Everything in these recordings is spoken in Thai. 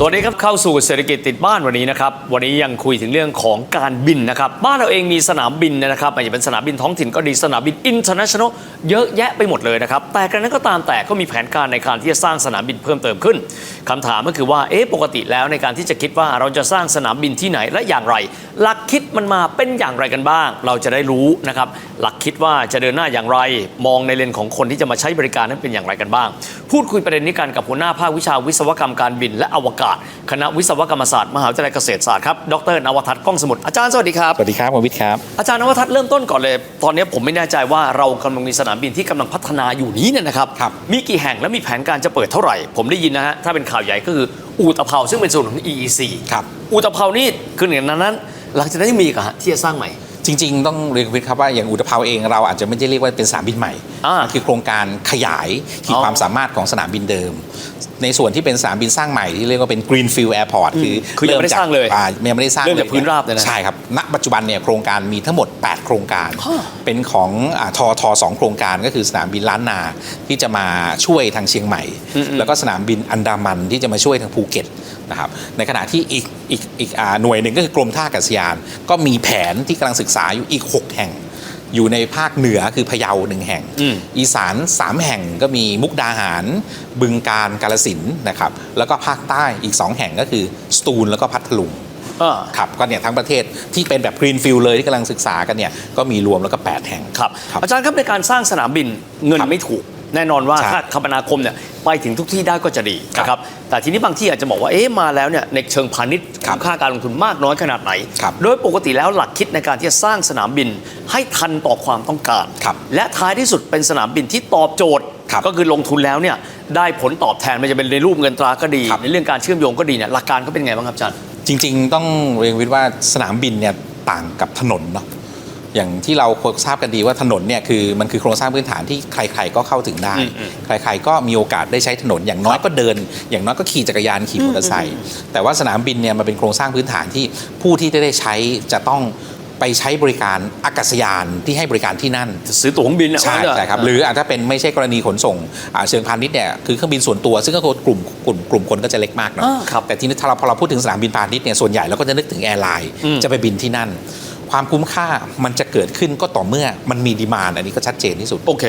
สวัสดีครับเข้าสู่เศรษฐกิจติดบ้านวันนี้นะครับวันนี้ยังคุยถึงเรื่องของการบินนะครับบ้านเราเองมีสนามบินนะครับไม่ว่าจะเป็นสนามบินท้องถิ่นก็ดีสนามบินอินเตอร์เนชั่นแนลเยอะแยะไปหมดเลยนะครับแต่กระนั้นก็ตามแต่ก็มีแผนการในการที่จะสร้างสนามบินเพิ่มเติมขึ้นคำถามก็คือว่าเอ๊ะปกติแล้วในการที่จะคิดว่าเราจะสร้างสนามบินที่ไหนและอย่างไร หลักคิดมันมาเป็นอย่างไรกันบ้าง เราจะได้รู้นะครับหลักคิดว่าจะเดินหน้าอย่างไร มองในเลนของคนที่จะมาใช้บริการนั้นเป็นอย่างไรกันบ้าง พูดคุยประเด็นนี้กันกับหัวหน้าภาควิชาวิศวกรรมการบินและอวกาศคณะวิศวกรรมศาสตร์ มหาวิทยาลัยเกษตรศาสตร์ครับ ดรนวทัศน์ก้องสมุทรอาจารย์สวัสดีครับ สวัสดีครับคุณวิทย์ครับ อาจารย์นวทัศน์เริ่มต้นก่อนเลย ตอนนี้ผมไม่แน่ใจว่าเรากำลังมีสนามบินที่กำลังพัฒนาอยู่นี้เนี่ยนะครับครับมีกี่แห่งและมีแผนการจะเปิดเท่าไหร่ ผมได้ยินนะฮะ ถ้าเป็นข่าวใหญ่ก็คืออูตะเภาซึ่งเป็นส่วนของ EEC ครับ อูตะเภานี่คือหนึ่งในนั้น หลังจากนั้นยังมีอีกเหรอฮะที่จะสร้างใหม่จริงๆ ต้องเรียนคุณวิทย์ครับว่าอย่างอุตภาวเองเราอาจจะไม่ได้เรียกว่าเป็นสนามบินใหม่อ่ามันคือโครงการขยายขีดอ๋อความสามารถของสนามบินเดิมในส่วนที่เป็นสนามบินสร้างใหม่ที่เรียกว่าเป็น Greenfield Airport คือคือยังไม่ได้สร้างเลยอ่ยังไม่ได้สร้างเริ่มจากพื้นราบเลยนะใช่ครับณปัจจุบันเนี่ยโครงการมีทั้งหมด 8 โครงการฮะเป็นของอ่าทอทอสองโครงการก็คือสนามบินล้านนาที่จะมาช่วยทางเชียงใหม่ แล้วก็สนามบินอันดามันที่จะมาช่วยทางภูเก็ตนะครับในขณะที่อีกอีกอีกอ่าหน่วยหนึ่งก็คือกรมท่าอากาศยาน ก็มีแผนที่กำลังศึกษาอยู่อีก 6 แห่ง อยู่ในภาคเหนือคือพะเยาหนึ่งแห่งอืมอีสาน3แห่งก็มีมุกดาหาร บึงการกาลสินธุ์นะครับ แล้วก็ภาคใต้อีก2แห่งก็คือสตูลแล้วก็พัทลุงอ่าครับก็เนี่ยทั้งประเทศที่เป็นแบบ Greenfield เลยที่กำลังศึกษากันเนี่ยก็มีรวมแล้วก็ 8 แห่งครับครับอาจารย์ครับในการสร้างสนามบินเงินครับไม่ถูก แน่นอนว่าใช่ ถ้าคมนาคมเนี่ยไปถึงทุกที่ได้ก็จะดีครับนะครับแต่ทีนี้บางที่อาจจะบอกว่าเอ๊ะมาแล้วเนี่ยในเชิงพาณิชย์ครับค่าการลงทุนมากน้อยขนาดไหน ครับโดยปกติแล้วหลักคิดในการที่จะสร้างสนามบินให้ทันต่อความต้องการ ครับและท้ายที่สุดเป็นสนามบินที่ตอบโจทย์ ครับก็คือลงทุนแล้วเนี่ยได้ผลตอบแทนไมันจะเป็นในรูปเงินตราก็ดี ครับ ในเรื่องการเชื่อมโยงก็ดีเนี่ยหลักการก็เป็นไงบ้างครับอาจารย์ จริง ๆ ต้องเรียนวิทย์ว่าสนามบินเนี่ยต่างกับถนนเนาะ อย่างที่เราทราบกันดีว่าถนนเนี่ยคือมันคือโครงสร้างพื้นฐานที่ใครๆก็เข้าถึงได้อืมอืมใครๆก็มีโอกาสได้ใช้ถนน อย่างน้อยก็เดิน อย่างน้อยก็ขี่จักรยานขี่มอเตอร์ไซค์แต่ว่าสนามบินเนี่ยมันเป็นโครงสร้างพื้นฐานที่ผู้ที่จะได้ใช้จะต้องไปใช้บริการอากาศยานที่ให้บริการที่นั่น ซื้อตั๋วเครื่องบินเนี่ยใช่ว่าเถอะใช่ครับหรืออาจจะเป็นไม่ใช่กรณีขนส่งอ่าเชิงพาณิชย์เนี่ยคือเครื่องบินส่วนตัว ซึ่งก็คือกลุ่มกลุ่มกลุ่มคนก็จะเล็กมากเนาะอ่าครับแต่ทีนี้ถ้าเราพอเราพูดถึงสนามบินพาณิชย์เนี่ยส่วนใหญ่เราก็จะนึกถึงแอร์ไลน์อืมจะไปบินที่นั่น ความคุ้มค่ามันจะเกิดขึ้นก็ต่อเมื่อมันมีดีมานอันนี้ก็ชัดเจนที่สุดโอเค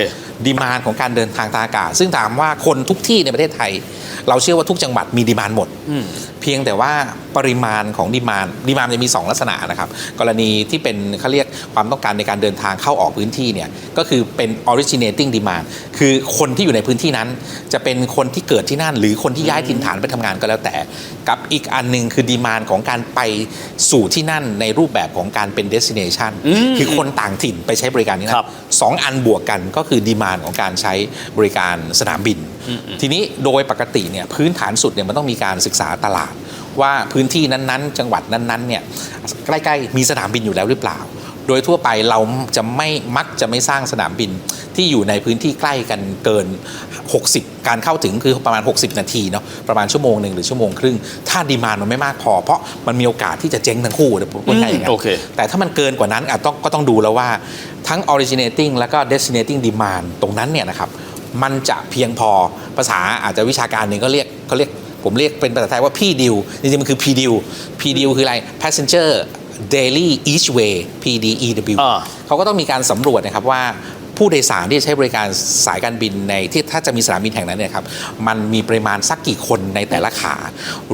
ดีมานของการเดินทางทางอากาศ ซึ่งถามว่าคนทุกที่ในประเทศไทย เราเชื่อว่าทุกจังหวัดมีดีมานหมดอืมเพียงแต่ว่าปริมาณของดีมานดีมานจะมี 2 ลักษณะนะครับ กรณีที่เป็นเขาเรียกความต้องการในการเดินทางเข้าออกพื้นที่เนี่ยก็คือเป็น originating demand คือคนที่อยู่ในพื้นที่นั้น จะเป็นคนที่เกิดที่นั่น หรือคนที่ย้ายถิ่นฐานไปทำงานก็แล้วแต่ กับอีกอันหนึงคือดีมานของการไปสู่ที่นั่นในรูปแบบของการเป็น destination อืมคือคนต่างถิ่นไปใช้บริการนี้ครันะบสองอันบวกกันก็คือดีมานของการใช้บริการสนามบิน ทีนี้โดยปกติเนี่ยพื้นฐานสุดเนี่ยมันต้องมีการศึกษาตลาด ว่าพื้นที่นั้นๆ จังหวัดนั้นๆเนี่ยใกล้ๆ มีสนามบินอยู่แล้วหรือเปล่า โดยทั่วไปเราจะไม่มักจะไม่สร้างสนามบินที่อยู่ในพื้นที่ใกล้กันเกิน 60 การเข้าถึงคือประมาณ 60 นาทีเนาะประมาณชั่วโมงหนึ่งหรือชั่วโมงครึ่ง ถ้าดีมานมันไม่มากพอ เพราะมันมีโอกาสที่จะเจ๊งทั้งคู่เดี๋ยวผมพูดง่ายอย่างนั้อืมโอนเคแต่ถ้ามันเกินกว่านั้นอาจต้องก็ต้องดูแล้วว่าทั้ง originating แล้วก็ destinating demand ตรงนั้นเนี่ยนะครับมันจะเพียงพอภาษาอาจจะวิชาการหนึ่งก็เรียกเขาเรียกผมเรียกเป็นภาษาไทยว่า P deal จริงๆมันคือ P deal P deal คืออะไร passenger daily each way P D E W อ่าเขาก็ต้องมีการสำรวจนะครับว่า ผู้โดยสารที่จะใช้บริการสายการบินในที่ถ้าจะมีสนามบินแห่งนั้นเนี่ยครับมันมีปริมาณสักกี่คนในแต่ละขา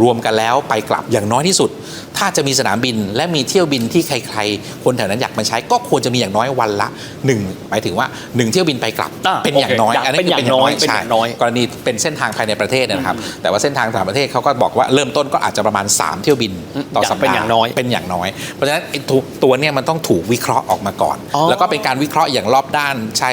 รวมกันแล้วไปกลับอย่างน้อยที่สุด ถ้าจะมีสนามบินและมีเที่ยวบินที่ใครๆ คนแถวนั้นอยากมาใช้ก็ควรจะมีอย่างน้อยวันละหนึ่งหมายถึงว่าหนึ่งเที่ยวบินไปกลับอ่าเป็นอย่างน้อยโอเคอันนี้เป็นอย่างน้อยเป็นใช่อย่างน้อยกรณีเป็นเส้นทางภายในประเทศนะครับ แต่ว่าเส้นทางต่างประเทศเขาก็บอกว่าเริ่มต้นก็อาจจะประมาณ 3 เที่ยวบินต่อสัปดาห์เป็นอย่างน้อยเป็นอย่างน้อยเพราะฉะนั้นไอ้ตัวตัวเนี่ยมันต้องถูกวิเคราะห์ออกมาก่อน อ๋อ แล้วก็เป็นการวิเคราะห์อย่างรอบด้านใช้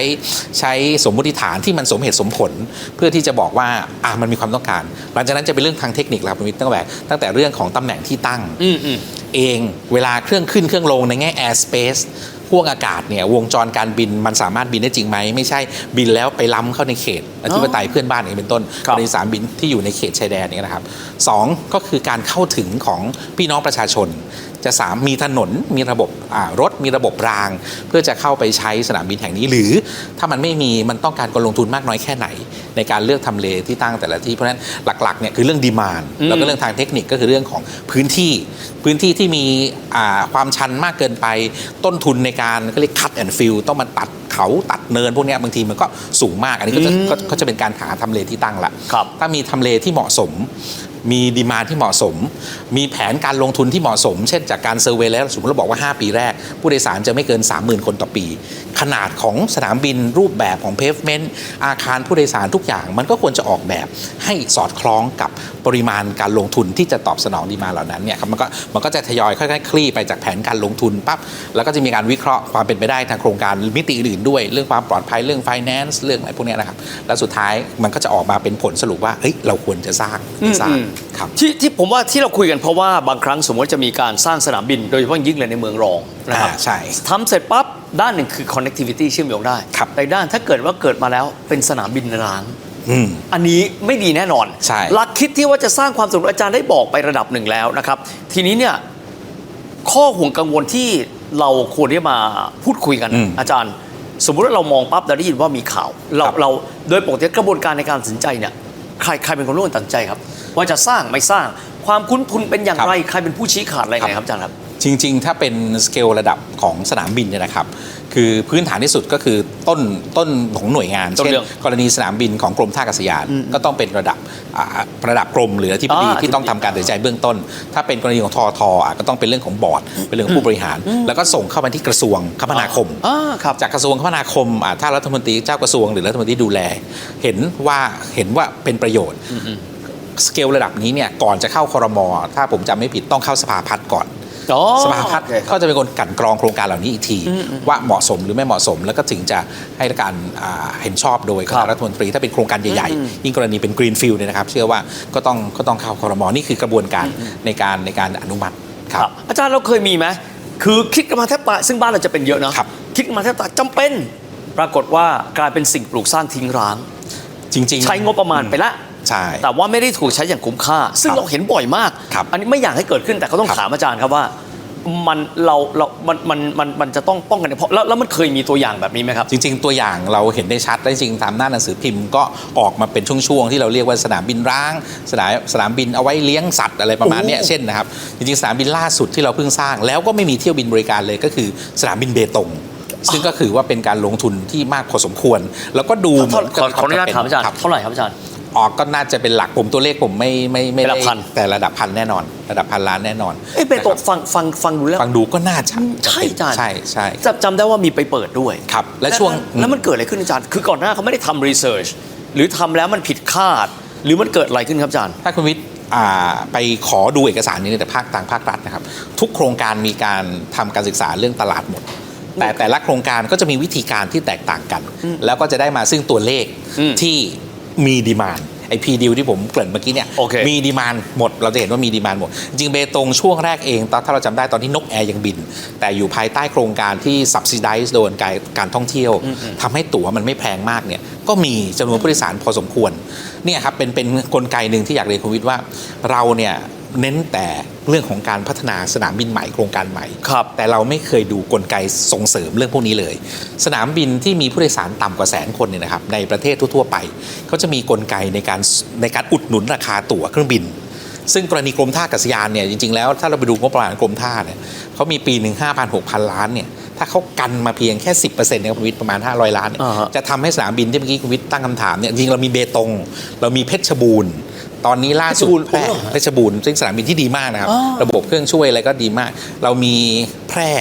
ใช้สมมติฐานที่มันสมเหตุสมผล เพื่อที่จะบอกว่าอะมันมีความต้องการ หลังจากนั้นจะเป็นเรื่องทางเทคนิคแล้วครับคุณวิทย์ตั้งแต่ตั้งแต่เรื่องของตำแหน่งที่ตั้งอืมอืมเองเวลาเครื่องขึ้นเครื่องลงในแง่ air space พ่วงอากาศเนี่ยวงจรการบินมันสามารถบินได้จริงไหมไม่ใช่บินแล้วไปล้ำเข้าในเขตอธิปไตยเพื่อนบ้านอย่างนี้เป็นต้นครักบรณีสนามบินที่อยู่ในเขตชายแดนเนี่ยนะครับสองก็คือการเข้าถึงของพี่น้องประชาชน จะสามมีถนนมีระบบอ่ารถมีระบบราง เพื่อจะเข้าไปใช้สนามบินแห่งนี้ หรือถ้ามันไม่มีมันต้องการการลงทุนมากน้อยแค่ไหน ในการเลือกทำเลที่ตั้งแต่ละที่เพราะฉะนั้นหลักๆเนี่ยคือเรื่องดีมานอืมแล้วก็เรื่องทางเทคนิคก็คือเรื่องของพื้นที่พื้นที่ที่มีอ่าความชันมากเกินไปต้นทุนในการก็เรียก cut and fill ต้องมาตัดเขาตัดเนินพวกเนี้ยบางทีมันก็สูงมาก อันนี้ก็จะอืมก็ก็จะเป็นการหาทำเลที่ตั้งละครับถ้ามีทำเลที่เหมาะสม มีดีมาที่เหมาะสม มีแผนการลงทุนที่เหมาะสม เช่นจากการเซอร์เวยแล้วสมมติเราบอกว่า 5 ปีแรก ผู้โดยสารจะไม่เกิน 30,000 คนต่อปี ขนาดของสนามบินรูปแบบของเพฟเมนต์อาคารผู้โดยสารทุกอย่าง มันก็ควรจะออกแบบให้สอดคล้องกับปริมาณการลงทุนที่จะตอบสนองดีมาเหล่านั้นเนี่ยครับมันก็มันก็จะทยอยค่อยๆคลี่ไปจากแผนการลงทุนปั๊บแล้วก็จะมีการวิเคราะห์ความเป็นไปได้ทางโครงการมิติอื่นด้วย เรื่องความปลอดภัยเรื่อง finance เรื่องอะไรพวกนี้นะครับแล้วสุดท้ายมันก็จะออกมาเป็นผลสรุปว่าเฮ้ยเราควรจะสร้างหรือสร้างครับ ที่ที่ผมว่าที่เราคุยกันเพราะว่าบางครั้งสมมติจะมีการสร้างสนามบิน โดยเฉพาะยิ่งเลยในเมืองรองนะครับอ่าใช่ทำเสร็จปั๊บด้านหนึ่งคือ connectivity เชื่อมโยงได้ครับ แต่ด้านถ้าเกิดว่าเกิดมาแล้วเป็นสนามบินร้าง อืม อันนี้ไม่ดีแน่นอนใช่ หลักคิดที่ว่าจะสร้างความสนุกอาจารย์ได้บอกไประดับหนึ่งแล้วนะครับ ทีนี้เนี่ยข้อห่วงกังวลที่เราควรที่มาพูดคุยกันอืมอาจารย์ สมมุติว่าเรามองปั๊บเราได้ยินว่ามีข่าว เราครับเราโดยปกติกระบวนการในการตัดสินใจเนี่ย ใครใครเป็นคนร่วมตัดสินใจครับ ว่าจะสร้างไม่สร้างความคุ้นทุนเป็นอย่างไร ใครเป็นผู้ชี้ขาดอะไรไงครับอาจารย์ครับ จริง ๆ ถ้าเป็นสเกลระดับของสนามบินเนี่ยนะครับ คือพื้นฐานที่สุดก็คือต้นต้นของหน่วยงานต้นเช่นเรื่องกรณีสนามบินของกรมท่าอากาศยาน ก็ต้องเป็นระดับอ่าระดับกรมหรือที่ปดีอ่าที่ต้องทำการตัดสินใจเบื้องต้น ถ้าเป็นกรณีของทอทอะก็ต้องเป็นเรื่องของบอร์ดเป็นเรื่องของผู้บริหาร แล้วก็ส่งเข้ามาที่กระทรวงคมนาคม อ่าครับ จากกระทรวงคมนาคมอ่าถ้ารัฐมนตรีเจ้ากระทรวงหรือรัฐมนตรีดูแล เห็นว่าเห็นว่าเป็นประโยชน์ สเกลระดับนี้เนี่ยก่อนจะเข้าคอรมอถ้าผมจำไม่ผิดต้องเข้าสภาพัฒน์ก่อนอ๋อ สภาพัฒน์โอเคครับก็จะเป็นคนกลั่นกรองโครงการเหล่านี้อีกที ว่าเหมาะสมหรือไม่เหมาะสม แล้วก็ถึงจะให้การอ่าเห็นชอบโดยคครัณะบรัฐมนตรี ถ้าเป็นโครงการใหญ่ๆ ยิ่งกรณีเป็นกรีนฟิลด์เนี่ยนะครับ เชื่อว่าก็ต้องก็ต้องเข้าคอรมอนี่คือกระบวนการในการในการอนุมัติครับอาจารย์เราเคยมีไหมคือคิดกันมาแทบตายซึ่งบ้านเราจะเป็นเยอะนะครับคิดกันมาแทบตายจำเป็น ปรากฏว่ากลายเป็นสิ่งปลูกสร้างทิ้งร้าง จริง ๆ ใช้งบประมาณไปละ ใช่ แต่ว่าไม่ได้ถูกใช้อย่างคุ้มค่า ซึ่งครับเราเห็นบ่อยมาก ครับอันนี้ไม่อยากให้เกิดขึ้นแต่ก็ต้องครับ ถามอาจารย์ครับว่า มันเราเรา มัน มัน มันมันจะต้องป้องกันเนี่ยเพราะแล้วแล้วมันเคยมีตัวอย่างแบบนี้ไหมครับ จริง ๆ ตัวอย่างเราเห็นได้ชัดและจริงๆตามหน้าหนังสือพิมพ์ก็ออกมาเป็นช่วงๆที่เราเรียกว่าสนามบินร้าง สนามสนามบินเอาไว้เลี้ยงสัตว์อะไรประมาณเนี้ยโอ้เช่นนะครับจริงๆสนามบินล่าสุดที่เราเพิ่งสร้าง แล้วก็ไม่มีเที่ยวบินบริการเลยก็คือสนามบินเบตงซึ่งก็คือว่าเป็นการลงทุนที่มากพอสมควร แล้วก็ดูเหขอมือนขอขออนุญาตถามอาจารย์คบเท่าไหร่ครับอาจารย์ ออกก็น่าจะเป็นหลักผมตัวเลขผมไม่ไม่ไม่เป็นหลัได้กพัน แต่ระดับพันแน่นอน ระดับพันล้านแน่นอนเอ้ยเปโตนะครับฟังฟังฟังดูแล้ว ฟังดูก็น่าจะใช่อาจารย์ใช่ใช่จำจำได้ว่ามีไปเปิดด้วยครับและช่วง แล้วมันเกิดอะไรขึ้นอาจารย์ คือก่อนหน้าเขาไม่ได้ทำรีเสิร์ชหรือทำแล้วมันผิดคาด หรือมันเกิดอะไรขึ้นครับอาจารย์ ถ้าคุณวิทย์อ่าไปขอดูเอกสารนี้ในแต่ภาคต่างภาครัฐนะครับ ทุกโครงการมีการทำการศึกษาเรื่องตลาดหมด แต่แต่ละโครงการก็จะมีวิธีการที่แตกต่างกัน แล้วก็จะได้มาซึ่งตัวเลขอืมที่ มีดีมานไอพีดิวที่ผมเกริ่นเมื่อกี้เนี่ยโอเคมีดีมานหมด เราจะเห็นว่ามีดีมานหมด จริงๆเบตงช่วงแรกเองตอนถ้าเราจำได้ตอนที่นกแอร์ยังบิน แต่อยู่ภายใต้โครงการที่ subsidize โดนการการท่องเที่ยวทำให้ตั๋วมันไม่แพงมากเนี่ย ก็มีจำนวนผู้โดยสารพอสมควร เนี่ยครับเป็นเป็นกลไกหนึ่งที่อยากเรียนคุณวิทย์ว่าเราเนี่ย เน้นแต่เรื่องของการพัฒนาสนามบินใหม่โครงการใหม่ครับแต่เราไม่เคยดูกลไกส่งเสริมเรื่องพวกนี้เลย สนามบินที่มีผู้โดยสารต่ำกว่าแสนคนเนี่ยนะครับในประเทศทั่ว ๆ ไปเขาจะมีกลไกในการในการอุดหนุนราคาตั๋วเครื่องบิน ซึ่งกรณีกรมท่าอากาศยานเนี่ยจริง ๆ แล้วถ้าเราไปดูงบประมาณกรมท่าเนี่ยเขามีปีหนึ่งห้าพันหกพันล้านเนี่ยถ้าเขากันมาเพียงแค่ 10%เนี่ยคุณวิทย์ประมาณ 500 ล้านเนี่ยอ่าฮะจะทำให้สนามบินที่เมื่อกี้คุณวิทย์ตั้งคำถามเนี่ยจริงๆเรามีเบตง เรามีเพชรบูรณ์ ตอนนี้ล่าสุดเพชรบูรณ์แพร่โอ้โหเพชรบูรณ์ซึ่งสนามบินที่ดีมากนะครับอ๋อระบบเครื่องช่วยอะไรก็ดีมาก เรามีแพร่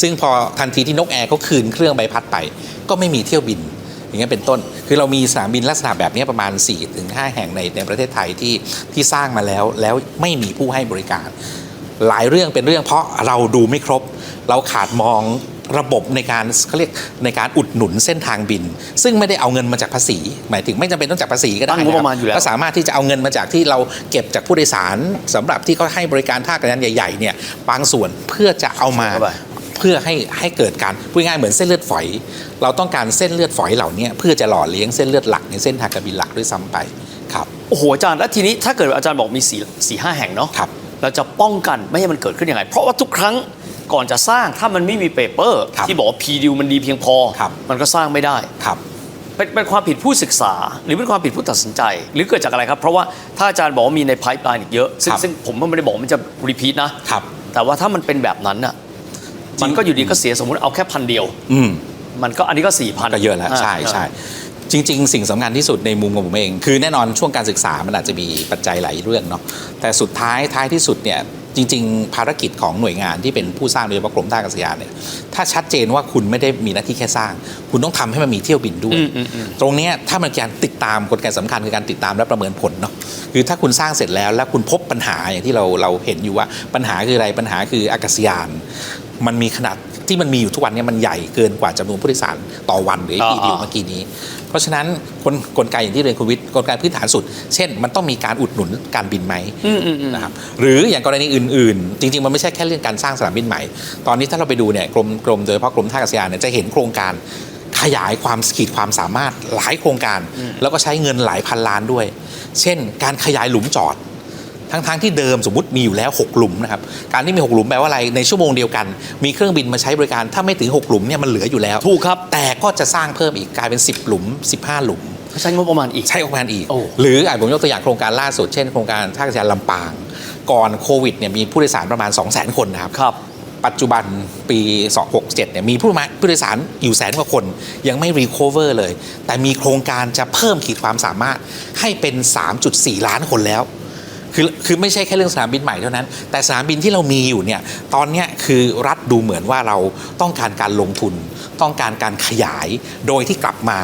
ซึ่งพอทันทีที่นกแอร์เขาคืนเครื่องใบพัดไป ก็ไม่มีเที่ยวบิน อย่างเงี้ยเป็นต้น คือเรามีสนามบินลักษณะแบบนี้ประมาณ 4-5 แห่งในในประเทศไทยที่ที่สร้างมาแล้วแล้วไม่มีผู้ให้บริการ หลายเรื่องเป็นเรื่องเพราะเราดูไม่ครบ เราขาดมอง ระบบในการเขาเรียกในการอุดหนุนเส้นทางบิน ซึ่งไม่ได้เอาเงินมาจากภาษี หมายถึงไม่จำเป็นต้องจากภาษีก็ได้ตั้งงบประมาณอยู่แล้วก็สามารถที่จะเอาเงินมาจากที่เราเก็บจากผู้โดยสารสำหรับที่เขาให้บริการท่าอากาศยานใหญ่ๆเนี่ยบางส่วนเพื่อจะเอามาเข้าไปเพื่อให้ให้เกิดการพูดง่ายๆเหมือนเส้นเลือดฝอย เราต้องการเส้นเลือดฝอยเหล่านี้เพื่อจะหล่อเลี้ยงเส้นเลือดหลักในเส้นทางการบินหลักด้วยซ้ำไปครับโอ้โหอาจารย์แล้วทีนี้ถ้าเกิดอาจารย์บอกมีสี่สี่ห้าแห่งเนาะครับเราจะป้องกันไม่ให้มันเกิดขึ้นยังไง เพราะว่าทุกครั้ง ก่อนจะสร้างถ้ามันไม่มีเปเปอร์ครับที่บอกว่าพีดิวมันดีเพียงพอครับมันก็สร้างไม่ได้ครับเป็นเป็นความผิดผู้ศึกษา หรือเป็นความผิดผู้ตัดสินใจ หรือเกิดจากอะไรครับ เพราะว่าถ้าอาจารย์บอกว่ามีใน pipeline อีกเยอะซึ่งครับซึ่งผมก็ไม่ได้บอกว่ามันจะรีพีทนะครับแต่ว่าถ้ามันเป็นแบบนั้นน่ะจริงมันก็อยู่ดีก็เสียสมมติเอาแค่พันเดียวอืมมันก็อันนี้ก็สี่พันก็เยอะแล้วใช่ใช่จริง ๆ สิ่งสำคัญที่สุดในมุมของผมเอง คือแน่นอนช่วงการศึกษามันอาจจะมีปัจจัยหลายเรื่องเนาะแต่สุดท้ายท้ายที่สุดเนี่ย จริง ๆ ภารกิจของหน่วยงานที่เป็นผู้สร้างโดยเฉพาะกรมท่าอากาศยานเนี่ยถ้าชัดเจนว่าคุณไม่ได้มีหน้าที่แค่สร้าง คุณต้องทำให้มันมีเที่ยวบินด้วยอืมอืมอืมตรงเนี้ยถ้ามันการติดตามกลไกสำคัญคือการติดตามและประเมินผลเนาะคือถ้าคุณสร้างเสร็จแล้ว แล้วคุณพบปัญหาอย่างที่เราเราเห็นอยู่ว่าปัญหาคืออะไรปัญหาคืออากาศยาน มันมีขนาด ที่มันมีอยู่ทุกวันเนี้มันใหญ่เกินกว่าจำนวนผู้โดยสารต่อวันหรืออ่าที่ดิวเมื่อกี้นี้ เพราะฉะนั้นกลกลไกอย่างที่เรียนคุณวิทย์กลไกพื้นฐานสุด เช่น มันต้องมีการอุดหนุนการบินไหมอืมอืมอืมนะครับหรืออย่างกรณีอื่น ๆ จริง ๆ มันไม่ใช่แค่เรื่องการสร้างสนามบินใหม่ ตอนนี้ถ้าเราไปดูเนี่ยกรมกรมโดยเฉพาะกรมท่าอากาศยานเนี่ยจะเห็นโครงการขยายความขีดความสามารถหลายโครงการ แล้วก็ใช้เงินหลายพันล้านด้วย เช่น การขยายหลุมจอด ทั้งๆที่เดิมสมมติมีอยู่แล้ว 6 หลุมนะครับ การที่มี 6 หลุมแปลว่าอะไร ในชั่วโมงเดียวกัน มีเครื่องบินมาใช้บริการ ถ้าไม่ถึง 6 หลุมเนี่ยมันเหลืออยู่แล้ว ถูกครับ แต่ก็จะสร้างเพิ่มอีกกลายเป็น 10 หลุม 15 หลุม ใช้งบประมาณอีก ใช้โครงการอีกโอ้หรืออะผมยกตัวอย่างโครงการล่าสุด เช่นโครงการท่าอากาศยานลำปาง ก่อนโควิดเนี่ยมีผู้โดยสารประมาณ 2 0 0 0 0 0 คนนะครับครับปัจจุบันปี 267 เนี่ยมีผู้มาผู้โดยสารอยู่แสนกว่าคน ยังไม่รีคอเวอร์เลย แต่มีโครงการจะเพิ่มขีดความสามารถให้เป็น 3.4 ล้านคนแล้ว คือคือไม่ใช่แค่เรื่องสนามบินใหม่เท่านั้น แต่สนามบินที่เรามีอยู่เนี่ยตอนนี้คือรัฐดูเหมือนว่าเราต้องการการลงทุน ต้องการการขยายโดยที่กลับมา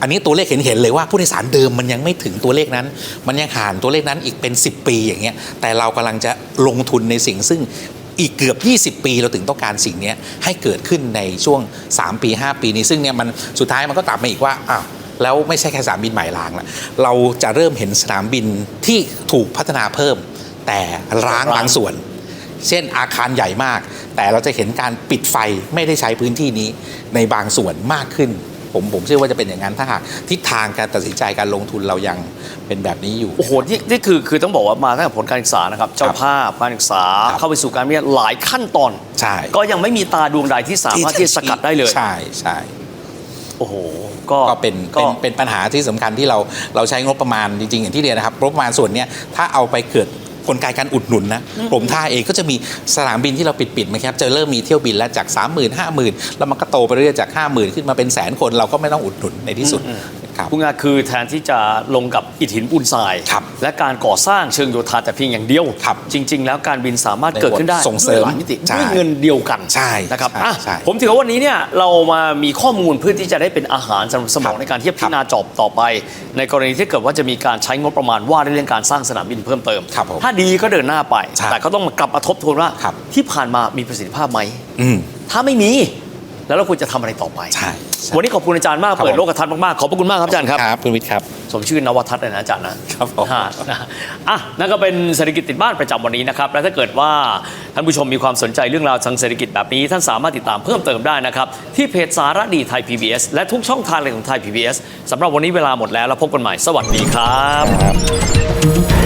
อันนี้ตัวเลขเห็นเห็นเลยว่าผู้โดยสารเดิมมันยังไม่ถึงตัวเลขนั้น มันยังห่างตัวเลขนั้นอีกเป็น 10 ปีอย่างเงี้ยแต่เรากำลังจะลงทุนในสิ่งซึ่งอีกเกือบ 20 ปีเราถึงต้องการสิ่งนี้ให้เกิดขึ้นในช่วง 3 ปี 5 ปีนี้ซึ่งเนี่ยมันสุดท้ายมันก็กลับมาอีกว่าอ้าว แล้วไม่ใช่แค่สนามบินใหม่ล้างละเราจะเริ่มเห็นสนามบินที่ถูกพัฒนาเพิ่ม แต่ร้างร้างบางส่วน เช่นอาคารใหญ่มาก แต่เราจะเห็นการปิดไฟไม่ได้ใช้พื้นที่นี้ในบางส่วนมากขึ้นผมผมเชื่อว่าจะเป็นอย่างนั้นถ้าหากทิศทางการตัดสินใจการลงทุนเรายังเป็นแบบนี้อยู่ โอ้โหนี่นี่คือคือต้องบอกว่ามาตั้งแต่ผลการศึกษานะครับ เจ้าภาพการศึกษาครับเข้าไปสู่การเรียนหลายขั้นตอน ใช่ ก็ยังไม่มีตาดวงใดที่สามารถที่จะสกัดได้เลย ใช่ใช่ โอ้โหก็ก็เป็นก็เป็นเป็นปัญหาที่สำคัญที่เราเราใช้งบประมาณจริงๆอย่างที่เรียนนะครับงบประมาณส่วนเนี้ยถ้าเอาไปเกิดกลไกการอุดหนุนนะกรมท่าเองก็จะมีสนามบินที่เราปิดปิดๆไหมครับจะเริ่มมีเที่ยวบินแล้วจาก 3 0 0 0 0 5 0,000 แล้วมันก็โตไปเรื่อยๆจาก 5 0,000 ขึ้นมาเป็นแสนคนเราก็ไม่ต้องอุดหนุนในที่สุดครับ พูดง่ายๆคือแทนที่จะลงกับอิฐหินปูนทรายครับและการก่อสร้างเชิงโยธาแต่เพียงอย่างเดียวครับจริง ๆ แล้วการบินสามารถเกิดขึ้นได้ส่งเสริมด้วยหลายมิติใช่ด้วยเงินเดียวกันใช่นะครับใช่อะใช่ผมถือว่าวันนี้เนี่ยเรามามีข้อมูลเพื่อที่จะได้เป็นอาหารสำหรับสมองครับในการที่จะพิจารณาจอบต่อไป ในกรณีที่เกิดว่าจะมีการใช้งบประมาณว่าด้วยเรื่องการสร้างสนามบินเพิ่มเติมครับผมถ้าดีก็เดินหน้าไปใช่แต่ก็ต้องมากลับมาทบทวนว่าครับที่ผ่านมามีประสิทธิภาพไหมอืมถ้าไม่มี แล้วเราควรจะทำอะไรต่อไปใช่ใช่ วันนี้ขอบคุณอาจารย์มากครับเปิดผมโลกทัศน์มาก ๆ ขอบพระคุณมากครับอาจารย์ครับ ครับ คุณวิทย์ครับ สมชื่อนวทัศน์เลยนะอาจารย์นะ ครับผมฮะนะอะนั่นก็เป็นเศรษฐกิจติดบ้านประจำวันนี้นะครับ และถ้าเกิดว่าท่านผู้ชมมีความสนใจเรื่องราวทางเศรษฐกิจแบบนี้ ท่านสามารถติดตามเพิ่มเติมได้นะครับ ที่เพจสารดีไทย PBS และทุกช่องทางเลยของไทย PBS สำหรับวันนี้เวลาหมดแล้วแล้วพบกันใหม่ สวัสดีครับ